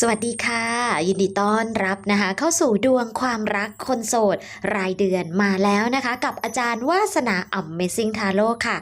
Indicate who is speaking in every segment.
Speaker 1: สวัสดีค่ะ ยินดีต้อนรับนะคะ เข้าสู่ดวงความรักคนโสด รายเดือนมาแล้วนะคะ กับอาจารย์วาสนาอ่ำเมซิ่งทาโร่ค่ะ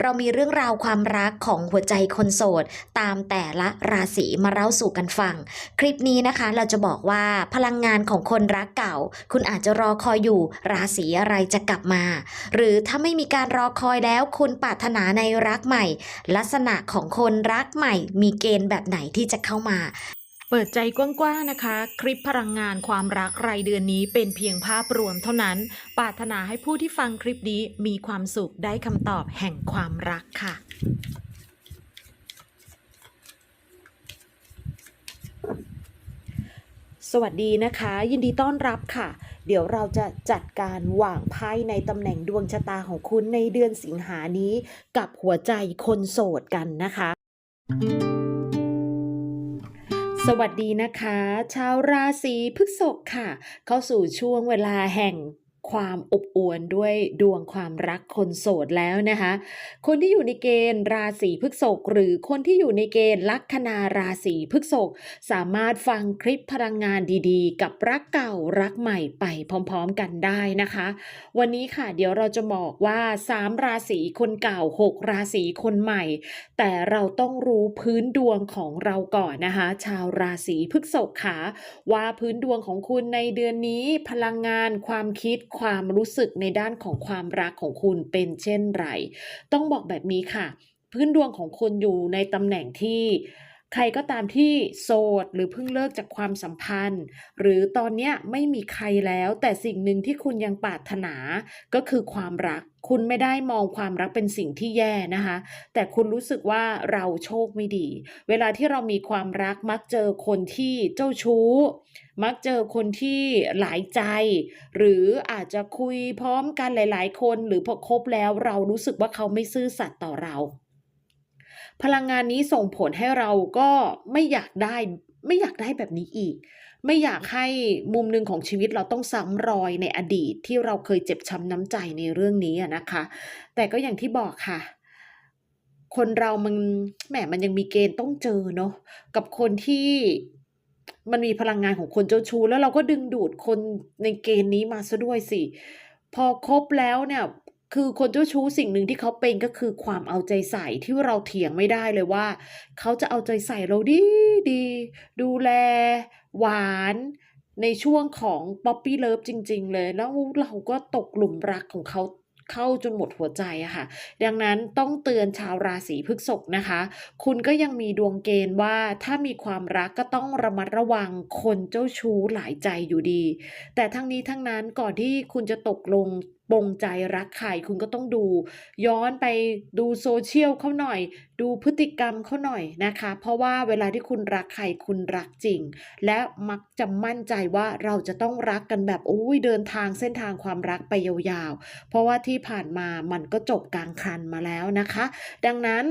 Speaker 1: เรามีเรื่องราวความรักของหัวใจคนโสด ตามแต่ละราศีมาเล่าสู่กันฟัง คลิปนี้นะคะเราจะบอกว่าพลังงานของคนรักเก่า คุณอาจจะรอคอยอยู่ราศีอะไรจะกลับมา หรือถ้าไม่มีการรอคอยแล้วคุณปรารถนาในรักใหม่ ลักษณะของคนรักใหม่ มีเกณฑ์แบบไหนที่จะเข้ามา
Speaker 2: เปิดใจกว้างๆนะคะ คลิปพลังงานความรักรายเดือนนี้เป็นเพียงภาพรวมเท่านั้น ปรารถนาให้ผู้ที่ฟังคลิปนี้มีความสุขได้คำตอบแห่งความรักค่ะ สวัสดีนะคะ ยินดีต้อนรับค่ะ เดี๋ยวเราจะจัดการวางไพ่ในตำแหน่งดวงชะตาของคุณในเดือนสิงหานี้ กับหัวใจคนโสดกันนะคะ วัสดีนะคะ ชาวราศีพฤษภค่ะ เข้าสู่ช่วงเวลาแห่ง ความอบอวลด้วยดวงความรักคนโสดแล้วนะคะ คนที่อยู่ในเกณฑ์ราศีพฤษภหรือคนที่อยู่ในเกณฑ์ลัคนาราศีพฤษภสามารถฟังคลิปพลังงานดีๆ กับรักเก่ารักใหม่ไปพร้อมๆกันได้นะคะ วันนี้ค่ะเดี๋ยวเราจะบอกว่า 3 ราศีคนเก่า 6 ราศีคนใหม่ แต่เราต้องรู้พื้นดวงของเราก่อนนะคะ ชาวราศีพฤษภค่ะว่าพื้นดวงของคุณในเดือนนี้พลังงานความคิดความรู้สึกในด้านของความรักของคุณเป็นเช่นไร ต้องบอกแบบนี้ค่ะ พื้นดวงของคุณอยู่ในตำแหน่งที่ ใครก็ตามที่โสดหรือเพิ่งเลิกจากความสัมพันธ์ หรือตอนเนี้ยไม่มีใครแล้ว แต่สิ่งหนึ่งที่คุณยังปรารถนาก็คือความรัก คุณไม่ได้มองความรักเป็นสิ่งที่แย่นะคะ แต่คุณรู้สึกว่าเราโชคไม่ดี เวลาที่เรามีความรักมักเจอคนที่เจ้าชู้ มักเจอคนที่หลายใจ หรืออาจจะคุยพร้อมกันหลาย ๆ คน หรือพอคบแล้วเรารู้สึกว่าเขาไม่ซื่อสัตย์ต่อเรา พลังงานนี้ส่งผลให้เราก็ไม่อยากได้ไม่อยากได้แบบนี้อีก ไม่อยากให้มุมหนึ่งของชีวิตเราต้องซ้ำรอยในอดีตที่เราเคยเจ็บช้ำน้ำใจในเรื่องนี้นะคะ แต่ก็อย่างที่บอกค่ะ คนเรามันแหมมันยังมีเกณฑ์ต้องเจอเนาะกับคนที่มันมีพลังงานของคนเจ้าชู้แล้วเราก็ดึงดูดคนในเกณฑ์นี้มาซะด้วยสิ พอคบแล้วเนี่ย คือคนเจ้าชู้สิ่งหนึ่งที่เขาเป็นก็คือความเอาใจใส่ที่เราเถียงไม่ได้เลยว่า เขาจะเอาใจใส่เราดีดี ดูแล หวานในช่วงของป๊อปปี้เลิฟจริง ๆ เลยแล้วเราก็ตกหลุมรักของเขาเข้าจนหมดหัวใจอะค่ะ ดังนั้นต้องเตือนชาวราศีพฤษภนะคะ คุณก็ยังมีดวงเกณฑ์ว่าถ้ามีความรักก็ต้องระมัดระวังคนเจ้าชู้หลายใจอยู่ดี แต่ทั้งนี้ทั้งนั้นก่อนที่คุณจะตกลง ปงใจรักใครคุณก็ต้องดู ย้อนไปดูโซเชียลเขาหน่อย ดูพฤติกรรมเขาหน่อยนะคะ เพราะว่าเวลาที่คุณรักใครคุณรักจริง และมักจะมั่นใจว่าเราจะต้องรักกันแบบอุ้ยเดินทางเส้นทางความรักไปยาวๆ เพราะว่าที่ผ่านมามันก็จบกลางคันมาแล้วนะคะ ดังนั้น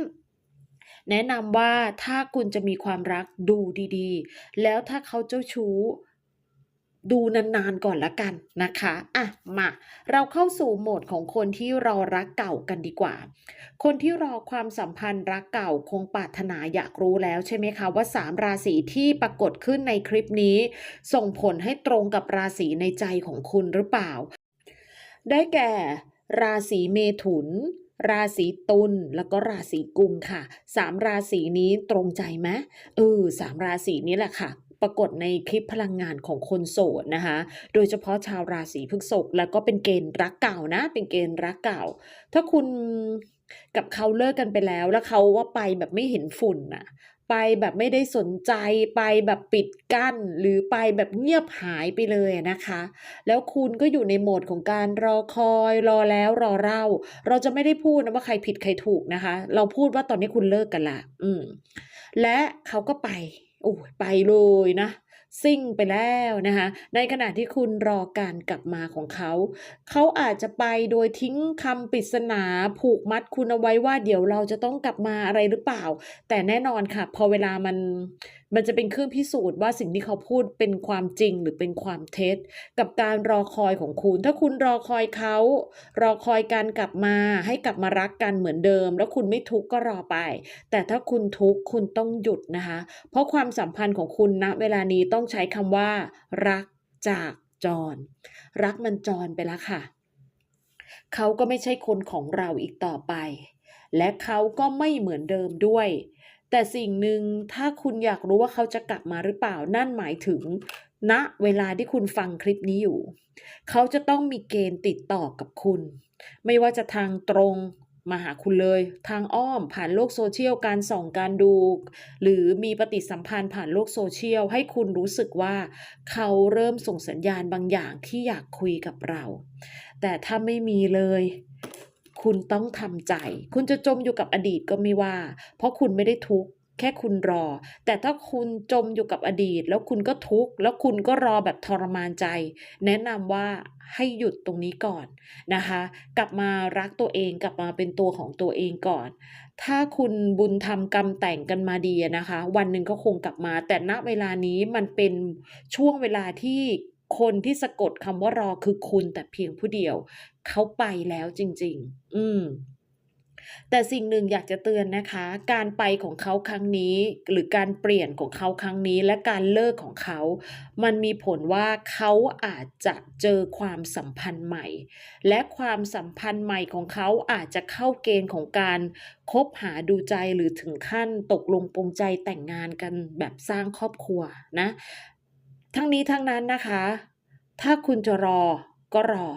Speaker 2: แนะนำว่าถ้าคุณจะมีความรักดูดีๆ แล้วถ้าเขาเจ้าชู้ ดูนานๆก่อนละกันนะคะอะมา เราเข้าสู่โหมดของคนที่รอรักเก่ากันดีกว่า คนที่รอความสัมพันธ์รักเก่าคงปรารถนาอยากรู้แล้วใช่ไหมคะว่าสามราศีที่ปรากฏขึ้นในคลิปนี้ ส่งผลให้ตรงกับราศีในใจของคุณหรือเปล่า ได้แก่ ราศีเมถุน ราศีตุลแล้วก็ราศีกุมค่ะสามราศีนี้ตรงใจไหมเออสามราศีนี้แหละค่ะ ปรากฏในคลิปพลังงานของคนโสดนะคะ โดยเฉพาะชาวราศีพฤษภแล้วก็เป็นเกณฑ์รักเก่านะ เป็นเกณฑ์รักเก่า ถ้าคุณกับเขาเลิกกันไปแล้ว แล้วเขาว่าไปแบบไม่เห็นฝุ่นน่ะ ไปแบบไม่ได้สนใจ ไปแบบปิดกั้น หรือไปแบบเงียบหายไปเลยนะคะ แล้วคุณก็อยู่ในโหมดของการรอคอย รอแล้วรอเล่า เราจะไม่ได้พูดนะว่าใครผิดใครถูกนะคะ เราพูดว่าตอนนี้คุณเลิกกันละ อืม และเขาก็ไป โอ้ไปเลยนะซิ่งไปแล้วนะคะ ในขณะที่คุณรอการกลับมาของเขา เขาอาจจะไปโดยทิ้งคำปริศนาผูกมัดคุณเอาไว้ว่าเดี๋ยวเราจะต้องกลับมาอะไรหรือเปล่า แต่แน่นอนค่ะ พอเวลามัน มันจะเป็นเครื่องพิสูจน์ว่าสิ่งที่เขาพูดเป็นความจริงหรือเป็นความเท็จ กับการรอคอยของคุณ ถ้าคุณรอคอยเขา รอคอยการกลับมาให้กลับมารักกันเหมือนเดิม แล้วคุณไม่ทุกข์ก็รอไป แต่ถ้าคุณทุกข์คุณต้องหยุดนะคะ เพราะความสัมพันธ์ของคุณณเวลานี้ต้องใช้คำว่า รักจากจร รักมันจรไปแล้วค่ะ เขาก็ไม่ใช่คนของเราอีกต่อไป และเขาก็ไม่เหมือนเดิมด้วย แต่สิ่งหนึ่งถ้าคุณอยากรู้ว่าเขาจะกลับมาหรือเปล่านั่นหมายถึงณเวลาที่คุณฟังคลิปนี้อยู่ เขาจะต้องมีเกณฑ์ติดต่อกับคุณ ไม่ว่าจะทางตรงมาหาคุณเลย ทางอ้อมผ่านโลกโซเชียลการส่องการดู หรือมีปฏิสัมพันธ์ผ่านโลกโซเชียลให้คุณรู้สึกว่า เขาเริ่มส่งสัญญาณบางอย่างที่อยากคุยกับเรา แต่ถ้าไม่มีเลย คุณต้องทำใจ คุณจะจมอยู่กับอดีตก็ไม่ว่า เพราะคุณไม่ได้ทุกข์แค่คุณรอ แต่ถ้าคุณจมอยู่กับอดีต แล้วคุณก็ทุกข์แล้วคุณก็รอแบบทรมานใจ แนะนำว่าให้หยุดตรงนี้ก่อนนะคะ กลับมารักตัวเองกลับมาเป็นตัวของตัวเองก่อน ถ้าคุณบุญทำกรรมแต่งกันมาดีนะคะ วันหนึ่งก็คงกลับมา แต่ณเวลานี้มันเป็นช่วงเวลาที่ คนที่สะกดคำว่ารอคือคุณแต่เพียงผู้เดียว เขาไปแล้วจริง ๆ อืมแต่สิ่งหนึ่งอยากจะเตือนนะคะ การไปของเขาครั้งนี้ หรือการเปลี่ยนของเขาครั้งนี้ และการเลิกของเขา มันมีผลว่าเขาอาจจะเจอความสัมพันธ์ใหม่ และความสัมพันธ์ใหม่ของเขาอาจจะเข้าเกณฑ์ของการคบหาดูใจหรือถึงขั้นตกลงปรงใจแต่งงานกันแบบสร้างครอบครัวนะ ทั้งนี้ทั้งนั้นนะคะ ถ้าคุณจะรอก็รอ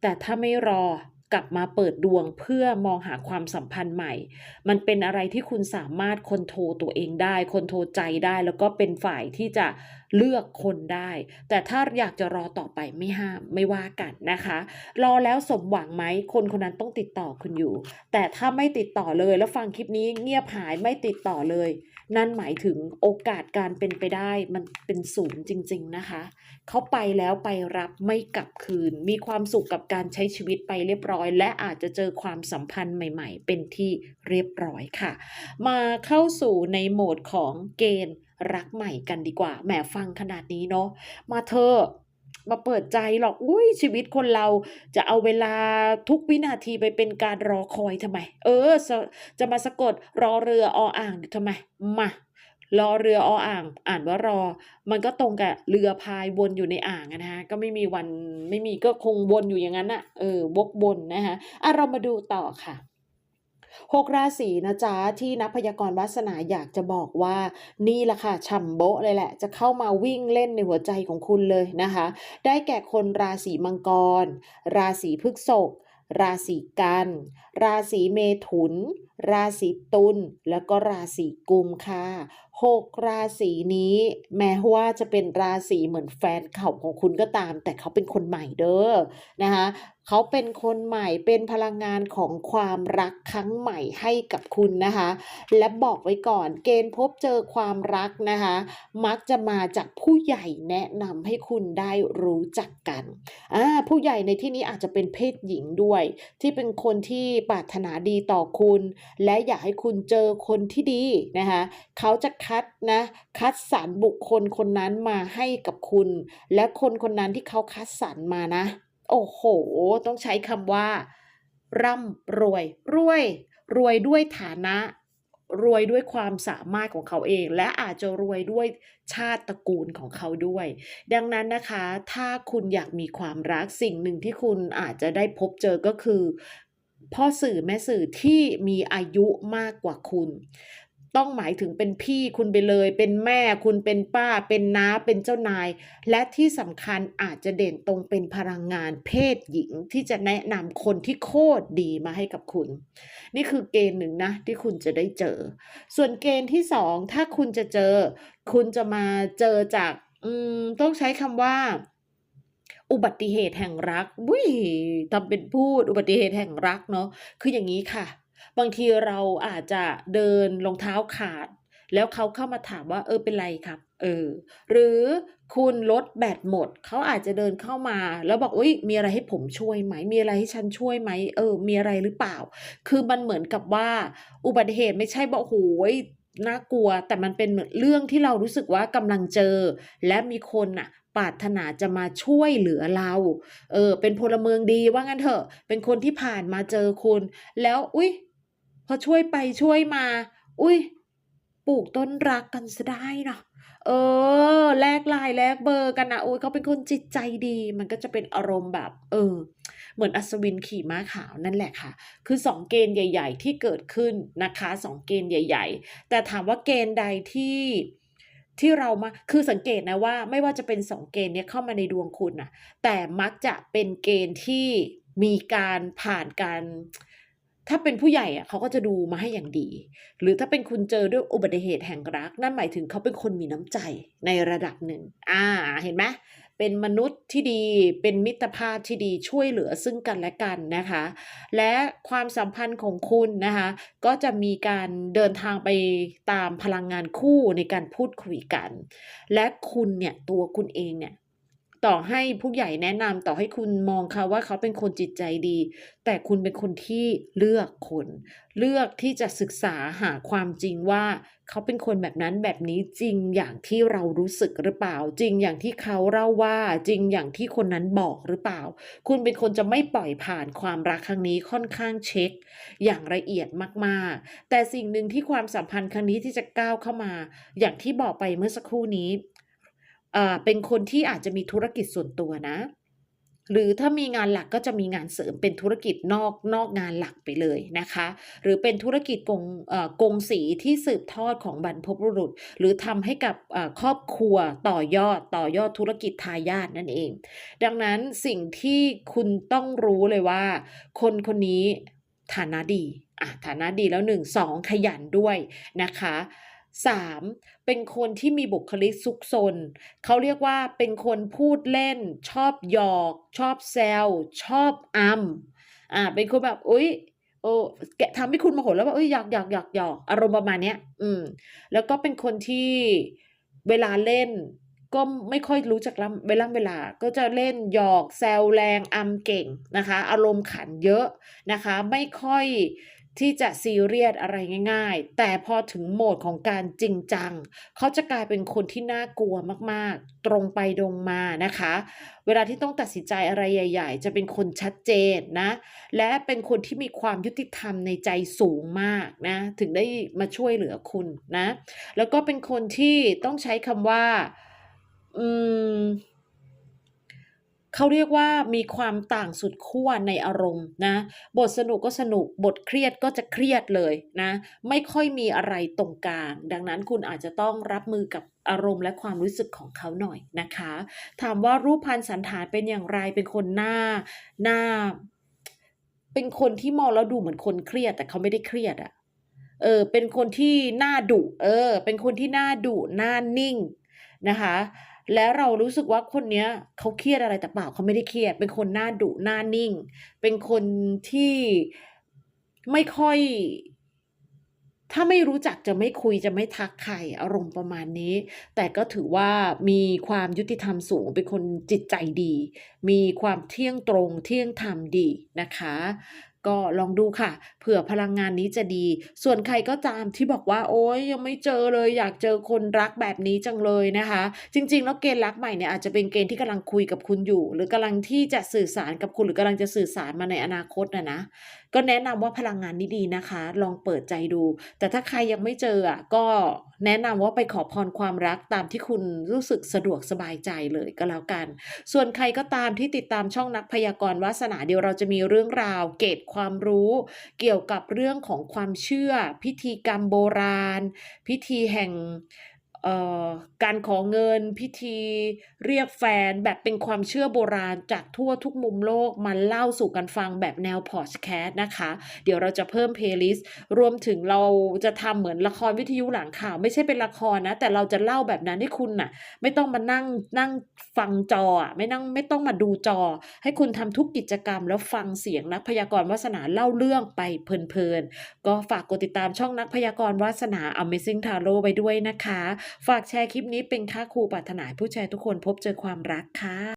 Speaker 2: แต่ถ้าไม่รอกลับมาเปิดดวงเพื่อมองหาความสัมพันธ์ใหม่ มันเป็นอะไรที่คุณสามารถคอนโทรตัวเองได้คอนโทรใจได้ แล้วก็เป็นฝ่ายที่จะ เลือกคนได้ แต่ถ้าอยากจะรอต่อไปไม่ห้ามไม่ว่ากันนะคะ รอแล้วสมหวังไหมคนคนนั้นต้องติดต่อคุณอยู่ แต่ถ้าไม่ติดต่อเลยแล้วฟังคลิปนี้เงียบหายไม่ติดต่อเลย นั่นหมายถึงโอกาสการเป็นไปได้มันเป็นศูนย์จริง ๆนะคะ เขาไปแล้วไปรับไม่กลับคืน มีความสุขกับการใช้ชีวิตไปเรียบร้อย และอาจจะเจอความสัมพันธ์ใหม่ ๆ เป็นที่เรียบร้อยค่ะ มาเข้าสู่ในโหมดของเกณฑ์ รักใหม่กันดีกว่าแหมฟังขนาดนี้เนาะมาเธอมาเปิดใจหรอกอุ้ยชีวิตคนเราจะเอาเวลาทุกวินาทีไปเป็นการรอคอยทำไม เออ จะมาสะกดรอเรือออ่างทำไมมารอเรือออ่าง อ่านว่ารอ มันก็ตรงกับเรือพายวนอยู่ในอ่างนะคะก็ไม่มีวันไม่มีก็คงวนอยู่อย่างนั้นอะเออวกวนนะคะอะเรามาดูต่อค่ะ หกราศีนะจ๊ะที่นักพยากรณ์วาสนาอยากจะบอกว่า นี่แหละค่ะฉ่ำโบะเลยแหละ จะเข้ามาวิ่งเล่นในหัวใจของคุณเลยนะคะ ได้แก่คนราศีมังกร ราศีพฤษภราศีกัน ราศีเมถุน ราศีตุล แล้วก็ราศีกุมค่ะหกราศีนี้ แม้ว่าจะเป็นราศีเหมือนแฟนเก่าของคุณก็ตาม แต่เขาเป็นคนใหม่เด้อนะคะ เขาเป็นคนใหม่เป็นพลังงานของความรักครั้งใหม่ให้กับคุณนะคะ และบอกไว้ก่อนเกณฑ์พบเจอความรักนะคะ มักจะมาจากผู้ใหญ่แนะนำให้คุณได้รู้จักกันอ่าผู้ใหญ่ในที่นี้อาจจะเป็นเพศหญิงด้วย ที่เป็นคนที่ปรารถนาดีต่อคุณ และอยากให้คุณเจอคนที่ดีนะคะเขาจะคัดนะคัดสรรบุคคลคนนั้นมาให้กับคุณ และคนคนนั้นที่เขาคัดสรรมานะ โอ้โห ต้องใช้คำว่า ร่ำรวย รวย รวยด้วยฐานะ รวยด้วยความสามารถของเขาเอง และอาจจะรวยด้วยชาติตระกูลของเขาด้วย ดังนั้นนะคะ ถ้าคุณอยากมีความรักสิ่งหนึ่งที่คุณอาจจะได้พบเจอก็คือพ่อสื่อแม่สื่อที่มีอายุมากกว่าคุณ ต้องหมายถึงเป็นพี่คุณไปเลย เป็นแม่คุณเป็นป้า เป็นน้าเป็นเจ้านาย และที่สำคัญอาจจะเด่นตรงเป็นพลังงานเพศหญิงที่จะแนะนำคนที่โคตรดีมาให้กับคุณ นี่คือเกณฑ์หนึ่งนะที่คุณจะได้เจอ ส่วนเกณฑ์ที่สองถ้าคุณจะเจอ คุณจะมาเจอจากอืมต้องใช้คำว่าอุบัติเหตุแห่งรักวุ้ยทำเป็นพูดอุบัติเหตุแห่งรักเนาะ คืออย่างนี้ค่ะ บางทีเราอาจจะเดินรองเท้าขาด แล้วเขาเข้ามาถามว่าเออเป็นไรครับ เออ หรือคุณรถแบตหมด เขาอาจจะเดินเข้ามา แล้วบอกอุ้ยมีอะไรให้ผมช่วยไหม มีอะไรให้ฉันช่วยไหมเออ มีอะไรหรือเปล่า คือมันเหมือนกับว่า อุบัติเหตุไม่ใช่บอกโอ้ยน่ากลัว แต่มันเป็นเหมือนเรื่องที่เรารู้สึกว่ากำลังเจอ และมีคนน่ะปรารถนาจะมาช่วยเหลือเรา เออ เป็นพลเมืองดีว่างั้นเถอะ เป็นคนที่ผ่านมาเจอคุณ แล้ว อุ๊ย อช่วยไปช่วยมา อุ๊ยปลูกต้นรักกันเสียได้เนาะเออ แลก LINE แลกเบอร์กันนะโอ๊ยเขาเป็นคนจิตใจดี มันก็จะเป็นอารมณ์แบบ เออ เหมือนอัศวินขี่ม้าขาวนั่นแหละค่ะ คือ2เกณฑ์ใหญ่ ๆ ที่เกิดขึ้นนะคะ2เกณฑ์ใหญ่ ๆ แต่ถามว่าเกณฑ์ใดที่ที่เรามาคือสังเกตนะว่า ไม่ว่าจะเป็น2เกณฑ์เนี้ยเข้ามาในดวงคุณน่ะแต่มักจะเป็นเกณฑ์ที่มีการผ่านการ ถ้าเป็นผู้ใหญ่อะเขาก็จะดูมาให้อย่างดี หรือถ้าเป็นคุณเจอด้วยอุบัติเหตุแห่งรัก นั่นหมายถึงเขาเป็นคนมีน้ำใจในระดับหนึ่งอาเห็นไหมเป็นมนุษย์ที่ดี เป็นมิตรภาพที่ดีช่วยเหลือซึ่งกันและกันนะคะ และความสัมพันธ์ของคุณนะคะ ก็จะมีการเดินทางไปตามพลังงานคู่ในการพูดคุยกัน และคุณเนี่ยตัวคุณเองเนี่ย ต่อให้ผู้ใหญ่แนะนำต่อให้คุณมองเขาว่าเขาเป็นคนจิตใจดี แต่คุณเป็นคนที่เลือกคน เลือกที่จะศึกษาหาความจริงว่า เขาเป็นคนแบบนั้นแบบนี้จริงอย่างที่เรารู้สึกหรือเปล่า จริงอย่างที่เขาเล่าว่าจริงอย่างที่คนนั้นบอกหรือเปล่า คุณเป็นคนจะไม่ปล่อยผ่านความรักครั้งนี้ค่อนข้างเช็กอย่างละเอียดมากๆ แต่สิ่งหนึ่งที่ความสัมพันธ์ครั้งนี้ที่จะก้าวเข้ามา อย่างที่บอกไปเมื่อสักครู่นี้ เป็นคนที่อาจจะมีธุรกิจส่วนตัวนะ หรือถ้ามีงานหลักก็จะมีงานเสริมเป็นธุรกิจนอกนอกงานหลักไปเลยนะคะ หรือเป็นธุรกิจกงอ่อกงสีที่สืบทอดของบรรพบุรุษ หรือทำให้กับอ่าครอบครัวต่อยอดต่อยอดธุรกิจทายาทนั่นเอง ดังนั้นสิ่งที่คุณต้องรู้เลยว่า คนคนนี้ฐานะดีอะฐานะดีแล้ว1 2ขยันด้วยนะคะ 3 เป็นคนที่มีบุคลิกซุกซน เขาเรียกว่าเป็นคนพูดเล่น ชอบหยอก ชอบแซว ชอบอำอ่า เป็นคนแบบอุ๊ยเออแกะทำให้คุณโมโหแล้วว่าเฮ้ยหยากอยากๆๆๆอารมณ์ประมาณเนี้ย อืม แล้วก็เป็นคนที่เวลาเล่น ก็ไม่ค่อยรู้จักล่ำเวล่ำเวลา ก็จะเล่นหยอกแซวแรงอำเก่งนะคะ อารมณ์ขันเยอะนะคะ ไม่ค่อย ที่จะซีเรียสอะไรง่าย ๆ แต่พอถึงโหมดของการจริงจัง เขาจะกลายเป็นคนที่น่ากลัวมากๆ ตรงไปตรงมานะคะ เวลาที่ต้องตัดสินใจอะไรใหญ่ ๆ จะเป็นคนชัดเจนนะ และเป็นคนที่มีความยุติธรรมในใจสูงมากนะ ถึงได้มาช่วยเหลือคุณนะ แล้วก็เป็นคนที่ต้องใช้คำว่า อืม เขาเรียกว่ามีความต่างสุดขั้วในอารมณ์นะ บทสนุกก็สนุก บทเครียดก็จะเครียดเลยนะ ไม่ค่อยมีอะไรตรงกลาง ดังนั้นคุณอาจจะต้องรับมือกับอารมณ์และความรู้สึกของเขาหน่อยนะคะ ถามว่ารูปพรรณสันฐานเป็นอย่างไร เป็นคนหน้าหน้า เป็นคนที่มองแล้วดูเหมือนคนเครียด แต่เขาไม่ได้เครียดอะเออ เป็นคนที่หน้าดุ เออ เป็นคนที่หน้าดุ หน้านิ่งนะคะ แล้วเรารู้สึกว่าคนเนี้ยเขาเครียดอะไรแต่เปล่าเขาไม่ได้เครียด เป็นคนหน้าดุหน้านิ่ง เป็นคนที่ไม่ค่อย ถ้าไม่รู้จักจะไม่คุยจะไม่ทักใครอารมณ์ประมาณนี้ แต่ก็ถือว่ามีความยุติธรรมสูง เป็นคนจิตใจดี มีความเที่ยงตรงเที่ยงธรรมดีนะคะ ก็ลองดูค่ะ เผื่อพลังงานนี้จะดี ส่วนใครก็ตามที่บอกว่าโอ้ยยังไม่เจอเลย อยากเจอคนรักแบบนี้จังเลยนะคะ จริง ๆ แล้วเกณฑ์รักใหม่เนี่ยอาจจะเป็นเกณฑ์ที่กำลังคุยกับคุณอยู่ หรือกำลังที่จะสื่อสารกับคุณหรือกำลังจะสื่อสารมาในอนาคตนะนะ ก็แนะนำว่าพลังงานนี้ดีนะคะ ลองเปิดใจดู แต่ถ้าใครยังไม่เจออะก็แนะนำว่าไปขอพรความรักตามที่คุณรู้สึกสะดวกสบายใจเลยก็แล้วกัน ส่วนใครก็ตามที่ติดตามช่องนักพยากรณ์วาสนาเดี๋ยวเราจะมีเรื่องราว เกร็ดความรู้ เกี่ยวกับเรื่องของความเชื่อ พิธีกรรมโบราณ พิธีแห่ง การขอเงินพิธีเรียกแฟนแบบเป็นความเชื่อโบราณจากทั่วทุกมุมโลกมาเล่าสู่กันฟังแบบแนวพอดแคสต์นะคะ เดี๋ยวเราจะเพิ่ม playlist รวมถึงเราจะทำเหมือนละครวิทยุหลังข่าว ไม่ใช่เป็นละครนะ แต่เราจะเล่าแบบนั้นให้คุณน่ะ ไม่ต้องมานั่งนั่งฟังจอ ไม่นั่งไม่ต้องมาดูจอ ให้คุณทำทุกกิจกรรมแล้วฟังเสียงนักพยากรณ์วาสนาเล่าเรื่องไปเพลินๆก็ฝากกดติดตามช่องนักพยากรณ์วาสนา Amazing Tarot ไว้ด้วยนะคะฝากแชร์คลิปนี้เป็นค่าครูปรารถนาผู้ชายทุกคนพบเจอความรักค่ะ